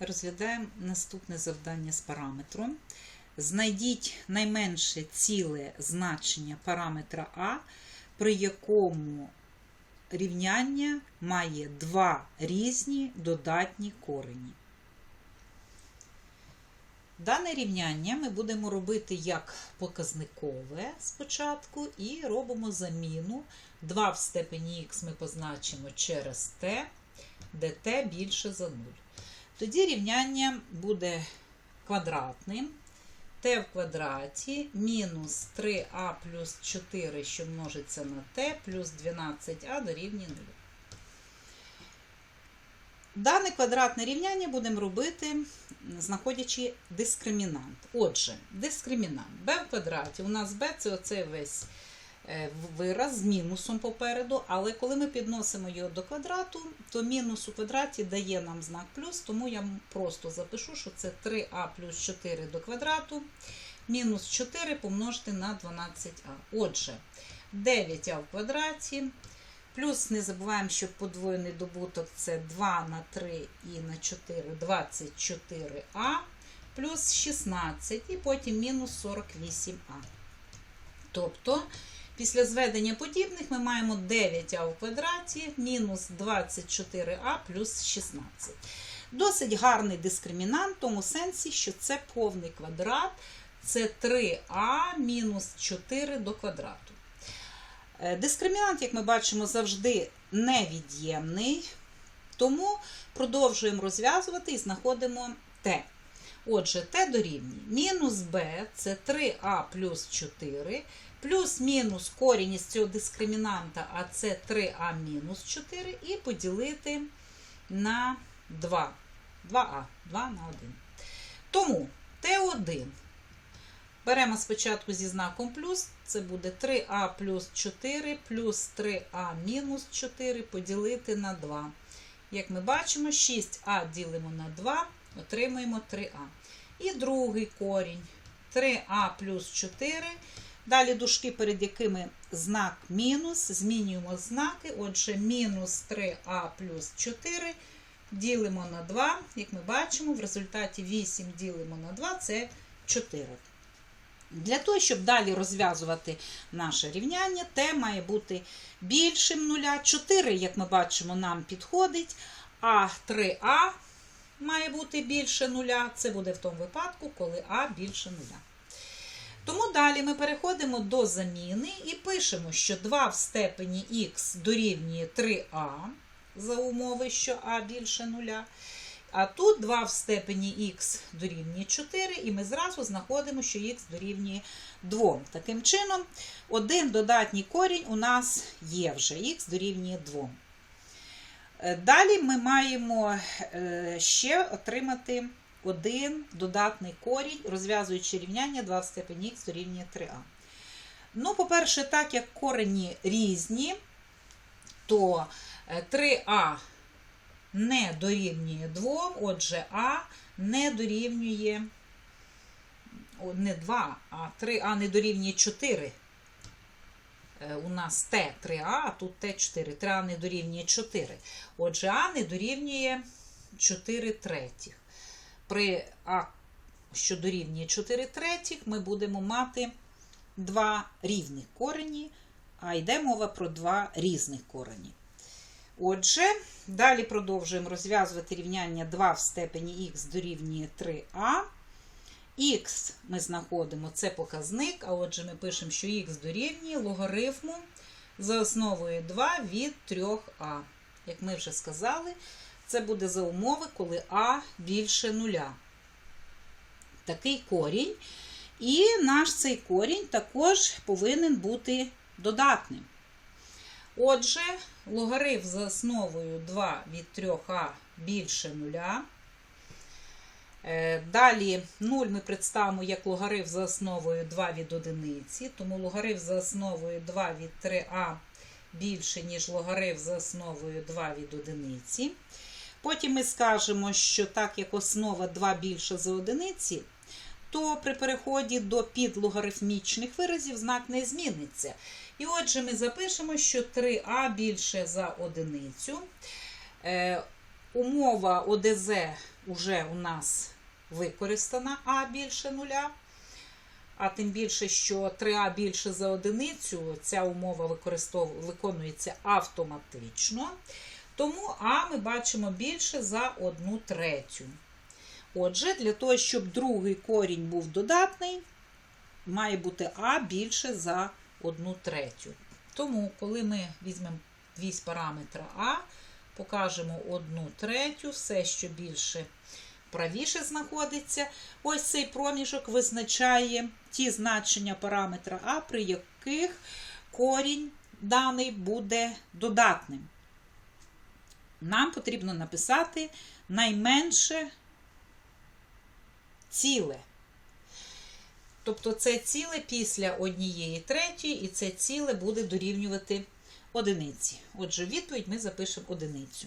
розглядаємо наступне завдання з параметром. Знайдіть найменше ціле значення параметра А, при якому рівняння має два різні додатні корені. Дане рівняння ми будемо робити як показникове спочатку, і робимо заміну. 2 в степені х ми позначимо через t, де t більше за 0. Тоді рівняння буде квадратним. t в квадраті мінус 3а плюс 4, що множиться на t, плюс 12а дорівнює 0. Дане квадратне рівняння будемо робити, знаходячи дискримінант. Отже, дискримінант b в квадраті. У нас b це оцей весь вираз з мінусом попереду, але коли ми підносимо його до квадрату, то мінус у квадраті дає нам знак плюс, тому я просто запишу, що це 3а плюс 4 до квадрату, мінус 4 помножити на 12а. Отже, 9а в квадраті. Плюс не забуваємо, що подвоєний добуток це 2 на 3 і на 4 24а, плюс 16 і потім мінус 48а. Тобто, після зведення подібних ми маємо 9а в квадраті мінус 24а плюс 16. Досить гарний дискримінант в тому сенсі, що це повний квадрат, це 3а мінус 4 до квадрату. Е, Дискримінант, як ми бачимо, завжди невід'ємний, тому продовжуємо розв'язувати і знаходимо t. Отже, t дорівнює. Мінус b це 3а плюс 4, плюс-мінус корінь із цього дискримінанта, а це 3а мінус 4, і поділити на 2. 2а, 2 на 1. Тому t1 Беремо спочатку зі знаком плюс, це буде 3а плюс 4 плюс 3а мінус 4 поділити на 2. Як ми бачимо, 6а ділимо на 2, отримуємо 3а. І другий корінь 3а плюс 4. Далі дужки, перед якими знак мінус, змінюємо знаки. Отже, мінус 3а плюс 4 ділимо на 2. Як ми бачимо, в результаті 8 ділимо на 2 це 4. Для того, щоб далі розв'язувати наше рівняння, t має бути більшим нуля. 4, як ми бачимо, нам підходить, а 3а має бути більше нуля. Це буде в тому випадку, коли а більше нуля. Тому далі ми переходимо до заміни і пишемо, що 2 в степені х дорівнює 3а за умови, що а більше нуля. А тут 2 в степені х дорівнює 4, і ми зразу знаходимо, що х дорівнює 2. Таким чином, один додатній корінь у нас є вже, х дорівнює 2. Е, Далі ми маємо е, ще отримати один додатний корінь, розв'язуючи рівняння 2 в степені х дорівнює 3а. Ну, по-перше, так як корені різні, то 3а не дорівнює 2, отже, А не дорівнює не 2, а 3А не дорівнює 4. Е, У нас Т 3А, а тут Т 4. 3А не дорівнює 4. Отже, А не дорівнює 4 третіх. При А, що дорівнює 4 третіх, ми будемо мати два рівних корені, а йде мова про два різних корені. Отже, далі продовжуємо розв'язувати рівняння 2 в степені х дорівнює 3а. Х ми знаходимо це показник, а отже, ми пишемо, що х дорівнює логарифму за основою 2 від 3а. Як ми вже сказали, це буде за умови, коли а більше нуля. Такий корінь. І наш цей корінь також повинен бути додатним. Отже, логарифм за основою 2 від 3а більше 0. Далі 0 ми представимо як логарифм за основою 2 від 1, тому логарифм за основою 2 від 3а більше, ніж логарифм за основою 2 від 1. Потім ми скажемо, що так як основа 2 більше за одиниці, то при переході до підлогарифмічних виразів знак не зміниться. І отже, ми запишемо, що 3а більше за одиницю. Е, Умова ОДЗ вже у нас використана А більше нуля. А тим більше, що 3А більше за одиницю, ця умова виконується автоматично. Тому А ми бачимо більше за 1 третю. Отже, для того, щоб другий корінь був додатний, має бути А більше за 1 третю. Тому, коли ми візьмемо вісь параметра А, покажемо 1 третю, все, що більше правіше знаходиться. Ось цей проміжок визначає ті значення параметра А, при яких корінь даний буде додатним. Нам потрібно написати найменше ціле. Тобто це ціле після однієї третьої, і це ціле буде дорівнювати одиниці. Отже, відповідь ми запишемо одиницю.